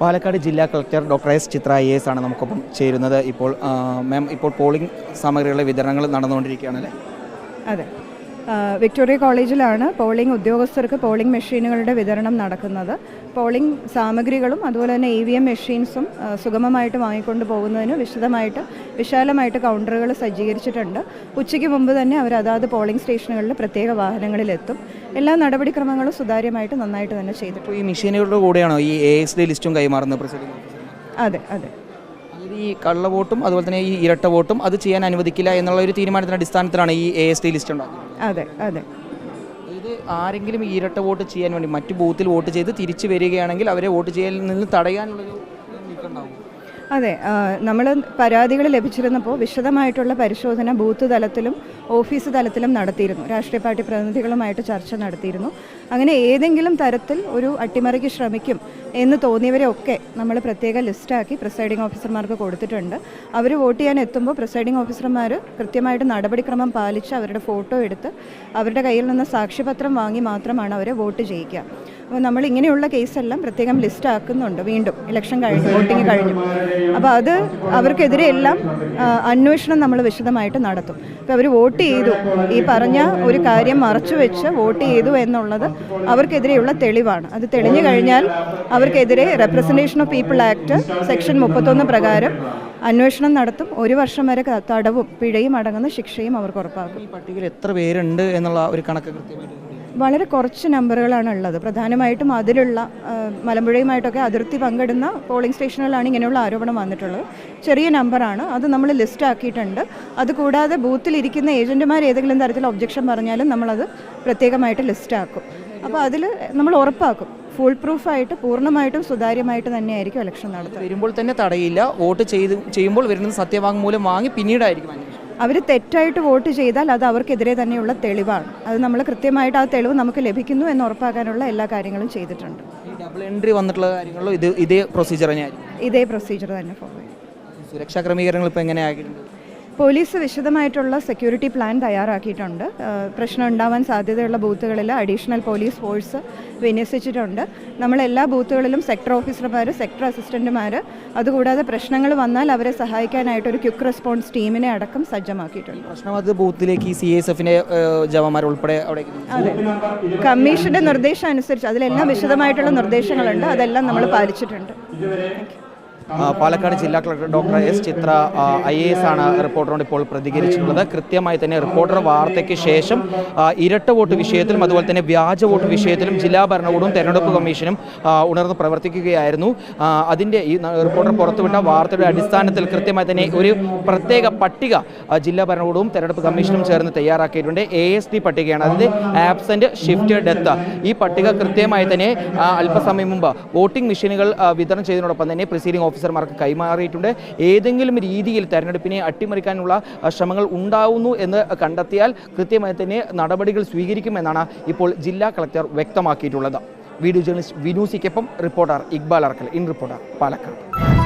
പാലക്കാട് ജില്ലാ collector doctor S Chitra I S ആണ് നമുക്കൊപ്പം ചേരുന്നത്. ഇപ്പോൾ മാം ഇപ്പോൾ പോളിംഗ് സാമഗ്രികളുടെ വിതരണങ്ങൾ നടന്നുകൊണ്ടിരിക്കുകയാണ് അല്ലേ അതെ. വിക്ടോറിയ കോളേജിലാണ് പോളിംഗ് ഉദ്യോഗസ്ഥർക്ക് പോളിംഗ് മെഷീനുകളുടെ വിതരണം നടക്കുന്നത്. പോളിംഗ് സാമഗ്രികളും അതുപോലെ തന്നെ ഇ വി എം മെഷീൻസും സുഗമമായിട്ട് വാങ്ങിക്കൊണ്ട് പോകുന്നതിന് വിശദമായിട്ട് വിശാലമായിട്ട് കൗണ്ടറുകൾ സജ്ജീകരിച്ചിട്ടുണ്ട്. ഉച്ചയ്ക്ക് മുമ്പ് തന്നെ അവർ അതാത് പോളിംഗ് സ്റ്റേഷനുകളിൽ പ്രത്യേക വാഹനങ്ങളിലെത്തും. എല്ലാ നടപടിക്രമങ്ങളും സുതാര്യമായിട്ട് നന്നായിട്ട് തന്നെ ചെയ്തിട്ടുണ്ട്. ഈ മെഷീനുകളുടെ കൂടെയാണോ ഈ എ എസ് ഡി ലിസ്റ്റും കൈമാറുന്നത്? അതെ അതെ. ഈ കള്ള വോട്ടും അതുപോലെ തന്നെ ഈ ഇരട്ട വോട്ടും അത് ചെയ്യാൻ അനുവദിക്കില്ല എന്നുള്ള ഒരു തീരുമാനത്തിന്റെ അടിസ്ഥാനത്തിലാണ് ഈ എ എസ് ടി ലിസ്റ്റ് ഉണ്ടാക്കുന്നത് അതെ അതെ. ഇത് ആരെങ്കിലും ഈ ഇരട്ട വോട്ട് ചെയ്യാൻ വേണ്ടി മറ്റു ബൂത്തിൽ വോട്ട് ചെയ്ത് തിരിച്ചു വരികയാണെങ്കിൽ അവരെ വോട്ട് ചെയ്യലിൽ നിന്ന് തടയാനുള്ളൊരു അതെ നമ്മൾ പരാതികൾ ലഭിച്ചിരുന്നപ്പോൾ വിശദമായിട്ടുള്ള പരിശോധന ബൂത്ത് തലത്തിലും ഓഫീസ് തലത്തിലും നടത്തിയിരുന്നു. രാഷ്ട്രീയ പാർട്ടി പ്രതിനിധികളുമായിട്ട് ചർച്ച നടത്തിയിരുന്നു. അങ്ങനെ ഏതെങ്കിലും തരത്തിൽ ഒരു അട്ടിമറിക്ക് ശ്രമിക്കും എന്ന് തോന്നിയവരെ ഒക്കെ നമ്മൾ പ്രത്യേക ലിസ്റ്റാക്കി പ്രിസൈഡിംഗ് ഓഫീസർമാർക്ക് കൊടുത്തിട്ടുണ്ട്. അവർ വോട്ട് ചെയ്യാൻ എത്തുമ്പോൾ പ്രിസൈഡിംഗ് ഓഫീസർമാർ കൃത്യമായിട്ട് നടപടിക്രമം പാലിച്ച് അവരുടെ ഫോട്ടോ എടുത്ത് അവരുടെ കയ്യിൽ നിന്ന് സാക്ഷ്യപത്രം വാങ്ങി മാത്രമാണ് അവരെ വോട്ട് ചെയ്യിക്കുക. അപ്പോൾ നമ്മൾ ഇങ്ങനെയുള്ള കേസെല്ലാം പ്രത്യേകം ലിസ്റ്റ് ആക്കുന്നുണ്ട് വീണ്ടും. ഇലക്ഷൻ കഴിഞ്ഞു വോട്ടിംഗ് കഴിഞ്ഞു. അപ്പോൾ അത് അവർക്കെതിരെ എല്ലാം അന്വേഷണം നമ്മൾ വിശദമായിട്ട് നടത്തും. അപ്പോൾ അവർ വോട്ട് ചെയ്തു. ഈ പറഞ്ഞ ഒരു കാര്യം മറച്ചു വെച്ച് വോട്ട് ചെയ്തു എന്നുള്ളത് അവർക്കെതിരെയുള്ള തെളിവാണ്. അത് തെളിഞ്ഞു കഴിഞ്ഞാൽ അവർക്കെതിരെ representation of people act section മുപ്പത്തൊന്ന് പ്രകാരം അന്വേഷണം നടത്തും. ഒരു വർഷം വരെ തടവും പിഴയും അടങ്ങുന്ന ശിക്ഷയും അവർക്ക് ഉറപ്പാക്കും. ഈ പട്ടികയിൽ എത്ര പേരുണ്ട് എന്നുള്ള ഒരു കണക്ക് കൃത്യമായിട്ട് വളരെ കുറച്ച് നമ്പറുകളാണ് ഉള്ളത് പ്രധാനമായിട്ടും അതിലുള്ള മലമ്പുഴയുമായിട്ടൊക്കെ അതിർത്തി പങ്കിടുന്ന പോളിംഗ് സ്റ്റേഷനുകളിലാണ് ഇങ്ങനെയുള്ള ആരോപണം വന്നിട്ടുള്ളത്. ചെറിയ നമ്പറാണ്. അത് നമ്മൾ ലിസ്റ്റ് ആക്കിയിട്ടുണ്ട്. അതുകൂടാതെ ബൂത്തിലിരിക്കുന്ന ഏജന്റുമാർ ഏതെങ്കിലും തരത്തിൽ ഒബ്ജക്ഷൻ പറഞ്ഞാലും നമ്മളത് പ്രത്യേകമായിട്ട് ലിസ്റ്റ് ആക്കും. അപ്പോൾ അതിൽ നമ്മൾ ഉറപ്പാക്കും. ഫുൾ പ്രൂഫായിട്ട് പൂർണമായിട്ടും സുതാര്യമായിട്ട് തന്നെയായിരിക്കും ഇലക്ഷൻ നടത്തുക. വരുമ്പോൾ തന്നെ തടയില്ല. വോട്ട് ചെയ്ത് ചെയ്യുമ്പോൾ വരുന്നത് സത്യവാങ്മൂലം വാങ്ങി പിന്നീടായിരിക്കും അവർ തെറ്റായിട്ട് വോട്ട് ചെയ്താൽ അത് അവർക്കെതിരെ തന്നെയുള്ള തെളിവാണ്. അത് നമ്മൾ കൃത്യമായിട്ട് ആ തെളിവ് നമുക്ക് ലഭിക്കുന്നു എന്ന് ഉറപ്പാക്കാനുള്ള എല്ലാ കാര്യങ്ങളും ചെയ്തിട്ടുണ്ട്. ഡബിൾ എൻട്രി വന്നിട്ടുള്ള കാര്യങ്ങളിലും ഇത് ഇതേ പ്രൊസീജിയർ തന്നെയായിരിക്കും? ഇതേ തന്നെ ഫോളോ ചെയ്യും. സുരക്ഷാ ക്രമീകരണങ്ങൾ ഇപ്പോൾ എങ്ങനെ ആക്കിയിട്ടുണ്ട് പോലീസ് വിശദമായിട്ടുള്ള സെക്യൂരിറ്റി പ്ലാൻ തയ്യാറാക്കിയിട്ടുണ്ട്. പ്രശ്നം ഉണ്ടാവാൻ സാധ്യതയുള്ള ബൂത്തുകളിൽ അഡീഷണൽ പോലീസ് ഫോഴ്സ് വിന്യസിച്ചിട്ടുണ്ട്. നമ്മൾ എല്ലാ ബൂത്തുകളിലും സെക്ടർ ഓഫീസർമാർ സെക്ടർ അസിസ്റ്റന്റുമാർ അതുകൂടാതെ പ്രശ്നങ്ങൾ വന്നാൽ അവരെ സഹായിക്കാനായിട്ട് ഒരു ക്വിക്ക് റെസ്പോൺസ് ടീമിനെ അടക്കം സജ്ജമാക്കിയിട്ടുണ്ട്. പ്രശ്നം അത് ബൂത്തിലേക്ക് ഈ സി എസ് എഫിനെ ജവാന്മാർ ഉൾപ്പെടെ അവിടെ അതെ. കമ്മീഷന്റെ നിർദ്ദേശം അനുസരിച്ച് അതിലെല്ലാം വിശദമായിട്ടുള്ള നിർദ്ദേശങ്ങളുണ്ട്. അതെല്ലാം നമ്മൾ പാലിച്ചിട്ടുണ്ട്. താങ്ക് പാലക്കാട് ജില്ലാ collector doctor S Chitra I A S ആണ് റിപ്പോർട്ടറോട് ഇപ്പോൾ പ്രതികരിച്ചിട്ടുള്ളത്. കൃത്യമായി തന്നെ റിപ്പോർട്ടർ വാർത്തയ്ക്ക് ശേഷം ഇരട്ട വോട്ട് വിഷയത്തിലും അതുപോലെ തന്നെ വ്യാജ വോട്ട് വിഷയത്തിലും ജില്ലാ ഭരണകൂടവും തെരഞ്ഞെടുപ്പ് കമ്മീഷനും ഉണർന്ന് പ്രവർത്തിക്കുകയായിരുന്നു. അതിന്റെ ഈ റിപ്പോർട്ടർ പുറത്തുവിട്ട വാർത്തയുടെ അടിസ്ഥാനത്തിൽ കൃത്യമായി തന്നെ ഒരു പ്രത്യേക പട്ടിക ജില്ലാ ഭരണകൂടവും തെരഞ്ഞെടുപ്പ് കമ്മീഷനും ചേർന്ന് തയ്യാറാക്കിയിട്ടുണ്ട്. എ എസ് ഡി പട്ടികയാണ്. അതിന്റെ ആബ്സെന്റ് ഷിഫ്റ്റ് ഡെത്ത്. ഈ പട്ടിക കൃത്യമായി തന്നെ അല്പസമയം മുമ്പ് വോട്ടിംഗ് മെഷീനുകൾ വിതരണം ചെയ്തതിനോടൊപ്പം തന്നെ പ്രിസൈഡിംഗ് ഓഫീസർമാർക്ക് കൈമാറിയിട്ടുണ്ട്. ഏതെങ്കിലും രീതിയിൽ തെരഞ്ഞെടുപ്പിനെ അട്ടിമറിക്കാനുള്ള ശ്രമങ്ങൾ ഉണ്ടാവുന്നു എന്ന് കണ്ടെത്തിയാൽ കൃത്യമായി തന്നെ നടപടികൾ സ്വീകരിക്കുമെന്നാണ് ഇപ്പോൾ ജില്ലാ കളക്ടർ വ്യക്തമാക്കിയിട്ടുള്ളത്. Video journalist വിനൂസിക്കൊപ്പം reporter Iqbal Arakkal. In reporter Palakkad.